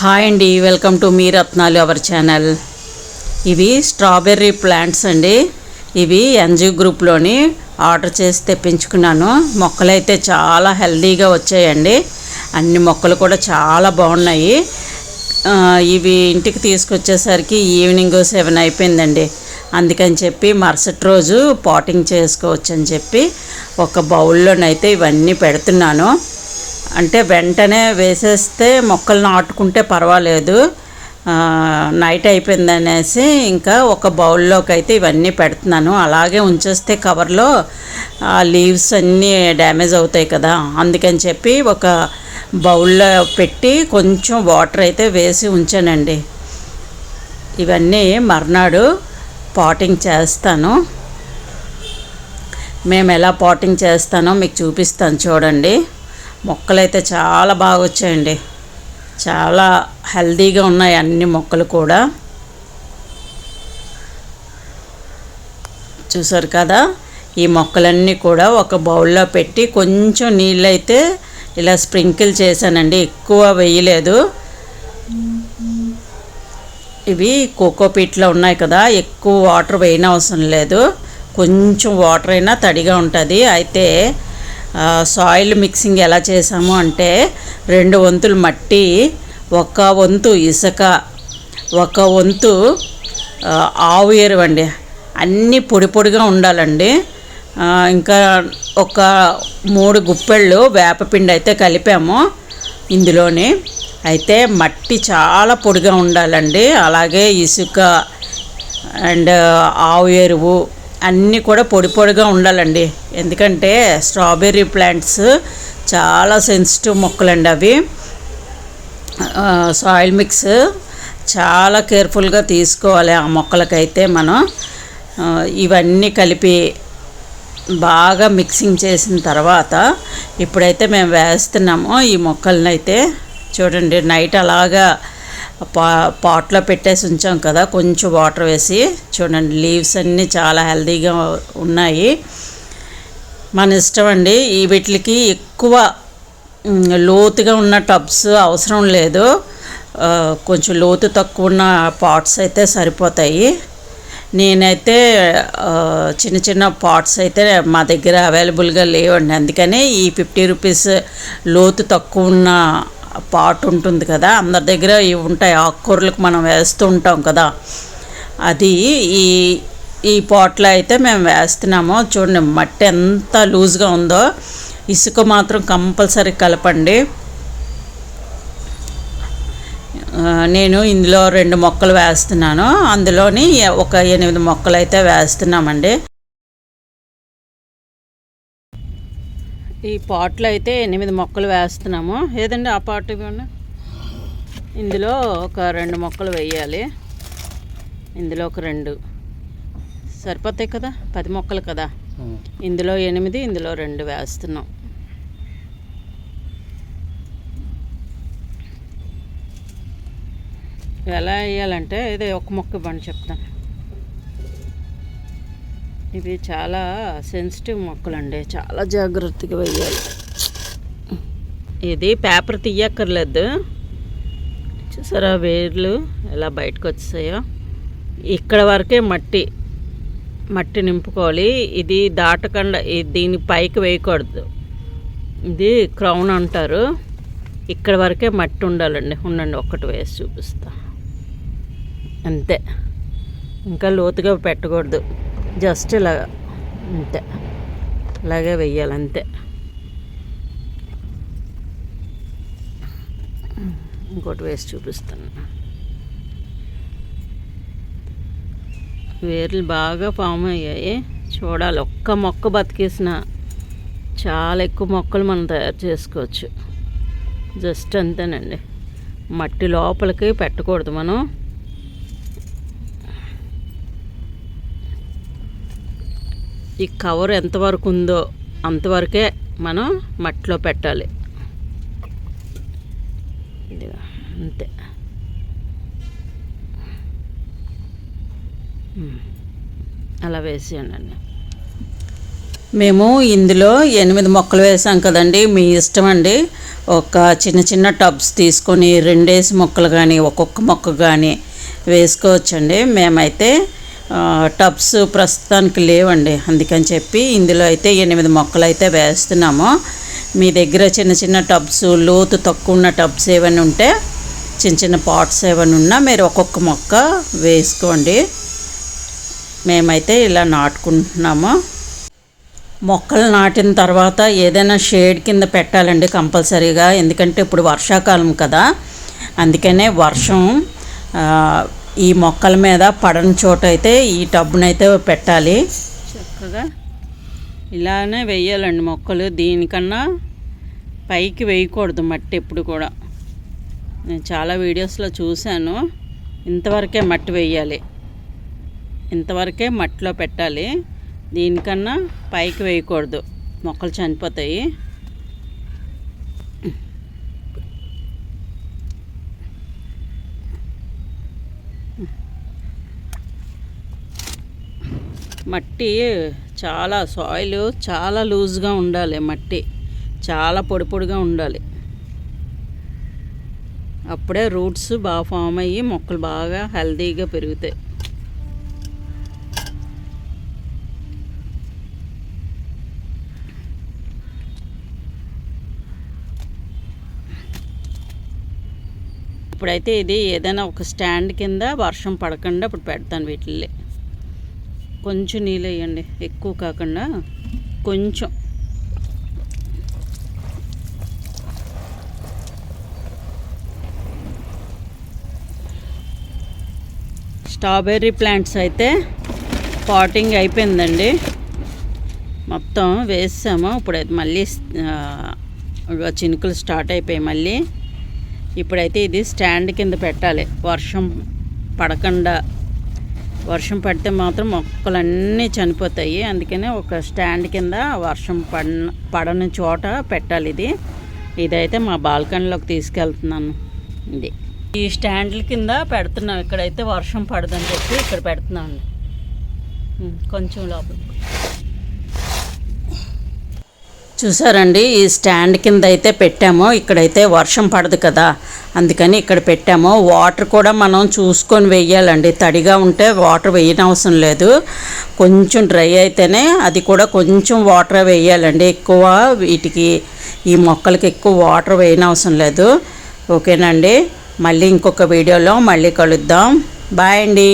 Hi అండి welcome to మీ రత్నాలు అవర్ ఛానల్. ఇవి స్ట్రాబెర్రీ ప్లాంట్స్ అండి. ఇవి ఎన్జీ గ్రూప్లోని ఆర్డర్ చేసి తెప్పించుకున్నాను. మొక్కలు అయితే చాలా హెల్దీగా వచ్చాయండి. అన్ని మొక్కలు కూడా చాలా బాగున్నాయి. ఇవి ఇంటికి తీసుకొచ్చేసరికి ఈవినింగ్ సెవెన్ అయిపోయిందండి. అందుకని చెప్పి మరుసటి రోజు పాటింగ్ చేసుకోవచ్చు అని చెప్పి ఒక బౌల్లోనైతే ఇవన్నీ పెడుతున్నాను. అంటే వెంటనే వేసేస్తే మొక్కలు నాటుకుంటే పర్వాలేదు. నైట్ అయిపోయిందనేసి ఇంకా ఒక బౌల్లోకి అయితే ఇవన్నీ పెడుతున్నాను. అలాగే ఉంచేస్తే కవర్లో ఆ లీవ్స్ అన్నీ డ్యామేజ్ అవుతాయి కదా అందుకని చెప్పి ఒక బౌల్లో పెట్టి కొంచెం వాటర్ అయితే వేసి ఉంచానండి. ఇవన్నీ మర్నాడు పాటింగ్ చేస్తాను. మేము ఎలా పాటింగ్ చేస్తానో మీకు చూపిస్తాను చూడండి. మొక్కలైతే చాలా బాగా వచ్చాయండి చాలా హెల్దీగా ఉన్నాయి అన్ని మొక్కలు కూడా. చూసారు కదా? ఈ మొక్కలన్నీ కూడా ఒక బౌల్లో పెట్టి కొంచెం నీళ్ళైతే ఇలా స్ప్రింకిల్ చేశానండి. ఎక్కువ వేయలేదు. ఇవి కోకోపీట్లో ఉన్నాయి కదా ఎక్కువ వాటర్ వేయనవసరం లేదు. కొంచెం వాటర్ అయినా తడిగా ఉంటుంది. అయితే సాయిల్ మిక్సింగ్ ఎలా చేసాము అంటే రెండు వంతులు మట్టి ఒక వంతు ఇసుక ఒక వంతు ఆవు ఎరువండి అన్నీ పొడి పొడిగా ఉండాలండి. ఇంకా ఒక మూడు గుప్పెళ్ళు వేపపిండి అయితే కలిపాము ఇందులోని. అయితే మట్టి చాలా పొడిగా ఉండాలండి. అలాగే ఇసుక అండ్ ఆవు ఎరువు అన్నీ కూడా పొడి పొడిగా ఉండాలండి. ఎందుకంటే స్ట్రాబెర్రీ ప్లాంట్స్ చాలా సెన్సిటివ్ మొక్కలండి అవి. సాయిల్ మిక్స్ చాలా కేర్ఫుల్గా తీసుకోవాలి ఆ మొక్కలకైతే మనం. ఇవన్నీ కలిపి బాగా మిక్సింగ్ చేసిన తర్వాత ఇప్పుడైతే మేము వేస్తున్నాము ఈ మొక్కలను అయితే చూడండి నైట్ అలాగా పా పాట్లో పెట్టేసి ఉంచాం కదా కొంచెం వాటర్ వేసి. చూడండి లీవ్స్ అన్నీ చాలా హెల్తీగా ఉన్నాయి. మన ఇష్టం అండి ఈ వీటికి ఎక్కువ లోతుగా ఉన్న టబ్స్ అవసరం లేదు. కొంచెం లోతు తక్కువ ఉన్న పాట్స్ అయితే సరిపోతాయి. నేనైతే చిన్న చిన్న పాట్స్ అయితే మా దగ్గర అవైలబుల్గా లేవండి. అందుకనే ఈ ఫిఫ్టీ రూపీస్ లోతు తక్కువ ఉన్న పాట్ ఉంటుంది కదా అందరి దగ్గర ఇవి ఉంటాయి ఆకుకూరలకు మనం వేస్తూ ఉంటాం కదా. అది ఈ ఈ పాట్లో అయితే మేము వేస్తున్నాము. చూడండి మట్టి ఎంత లూజ్గా ఉందో. ఇసుక మాత్రం కంపల్సరీ కలపండి. నేను ఇందులో రెండు మొక్కలు వేస్తున్నాను. అందులోని ఒక ఎనిమిది మొక్కలు అయితే వేస్తున్నామండి. ఈ పాట్లో అయితే ఎనిమిది మొక్కలు వేస్తున్నాము. ఏదండి ఆ పాట్ ఇందులో ఒక రెండు మొక్కలు వేయాలి. ఇందులో ఒక రెండు. సరిపోతాయి కదా? పది మొక్కలు కదా? ఇందులో ఎనిమిది ఇందులో రెండు వేస్తున్నాం. ఎలా వేయాలంటే ఇదే ఒక మొక్క ఇవ్వండి చెప్తాను. ఇవి చాలా సెన్సిటివ్ మొక్కలండి. చాలా జాగ్రత్తగా వేయాలి. ఇది పేపర్ తీయక్కర్లేదు. చూసారా వేర్లు ఎలా బయటకు వచ్చాయో ఇక్కడ వరకే మట్టి. మట్టి నింపుకోవాలి. ఇది దాటకుండా దీని పైకి వేయకూడదు. ఇది క్రౌన్ అంటారు. ఇక్కడ వరకే మట్టి ఉండాలండి. ఉండండి ఒక్కటి వేసి చూపిస్తా. అంతే. ఇంకా లోతుగా పెట్టకూడదు. జస్ట్ ఇలా అంతే. ఇలాగే వెయ్యాలి అంతే. ఇంకోటి వేసి చూపిస్తాను. వేర్లు బాగా ఫామ్ అయ్యాయి. చూడాలి ఒక్క మొక్క బతికేసిన చాలా ఎక్కువ మొక్కలు మనం తయారు చేసుకోవచ్చు. జస్ట్ అంతేనండి. మట్టి లోపలికి పెట్టకూడదు మనం. ఈ కవర్ ఎంతవరకు ఉందో అంతవరకే మనం మట్టిలో పెట్టాలి. అంతే. అలా వేసేయండి మేము ఇందులో ఎనిమిది మొక్కలు వేసాం కదండి మీ ఇష్టం అండి. ఒక చిన్న చిన్న టబ్స్ తీసుకొని రెండేసి మొక్కలు కానీ ఒక్కొక్క మొక్క కానీ వేసుకోవచ్చండి. మేమైతే టబ్స్ ప్రస్తుతానికి లేవండి. అందుకని చెప్పి ఇందులో అయితే ఎనిమిది మొక్కలు అయితే వేస్తున్నాము. మీ దగ్గర చిన్న చిన్న టబ్స్ లోతు తక్కువ ఉన్న టబ్స్ ఏమైనా ఉంటే చిన్న చిన్న పాట్స్ ఏమైనా ఉన్నా మీరు ఒక్కొక్క మొక్క వేసుకోండి. మేమైతే ఇలా నాటుకుంటున్నాము. మొక్కలు నాటిన తర్వాత ఏదైనా షేడ్ కింద పెట్టాలండి కంపల్సరీగా. ఎందుకంటే ఇప్పుడు వర్షాకాలం కదా. అందుకనే వర్షం ఈ మొక్కల మీద పడని చోట అయితే ఈ టబ్బునైతే పెట్టాలి. చక్కగా ఇలానే వేయాలండి మొక్కలు. దీనికన్నా పైకి వేయకూడదు మట్టి ఎప్పుడు కూడా. నేను చాలా వీడియోస్లో చూశాను. ఇంతవరకే మట్టి వేయాలి. ఇంతవరకే మట్టిలో పెట్టాలి. దీనికన్నా పైకి వేయకూడదు. మొక్కలు చనిపోతాయి. మట్టి చాలా సాయిల్ చాలా లూజ్గా ఉండాలి మట్టి చాలా పొడి పొడిగా ఉండాలి. అప్పుడే రూట్స్ బాగా ఫామ్ అయ్యి మొక్కలు బాగా హెల్తీగా పెరుగుతాయి. ఇప్పుడైతే ఇది ఏదైనా ఒక స్టాండ్ కింద వర్షం పడకుండా ఇప్పుడు పెడతాను వీటిల్లో కొంచెం నీళ్ళు వేయండి. ఎక్కువ కాకుండా కొంచెం. స్ట్రాబెర్రీ ప్లాంట్స్ అయితే పాటింగ్ అయిపోయిందండి. మొత్తం వేసాము. ఇప్పుడు మళ్ళీ చినుకులు స్టార్ట్ అయిపోయాయి మళ్ళీ. ఇప్పుడైతే ఇది స్టాండ్ కింద పెట్టాలి. వర్షం పడకుండా వర్షం పడితే మాత్రం మొక్కలన్నీ చనిపోతాయి. అందుకనే ఒక స్టాండ్ కింద వర్షం పడ పడని చోట పెట్టాలి ఇది. ఇదైతే మా బాల్కనీలోకి తీసుకెళ్తున్నాను. ఇది. ఈ స్టాండ్ల కింద పెడుతున్నాం. ఇక్కడైతే వర్షం పడదని చెప్పి ఇక్కడ పెడుతున్నాను కొంచెం లోపలికి. చూసారండి ఈ స్టాండ్ కింద అయితే పెట్టాము ఇక్కడైతే వర్షం పడదు కదా. అందుకని ఇక్కడ పెట్టాము. వాటర్ కూడా మనం చూసుకొని వెయ్యాలండి. తడిగా ఉంటే వాటర్ వేయనవసరం లేదు. కొంచెం డ్రై అయితేనే అది కూడా కొంచెం వాటర్ వేయాలండి. ఎక్కువ వీటికి ఈ మొక్కలకి ఎక్కువ వాటర్ వేయనవసరం లేదు. ఓకేనండి. మళ్ళీ ఇంకొక వీడియోలో మళ్ళీ కలుద్దాం. బాయ్ అండి.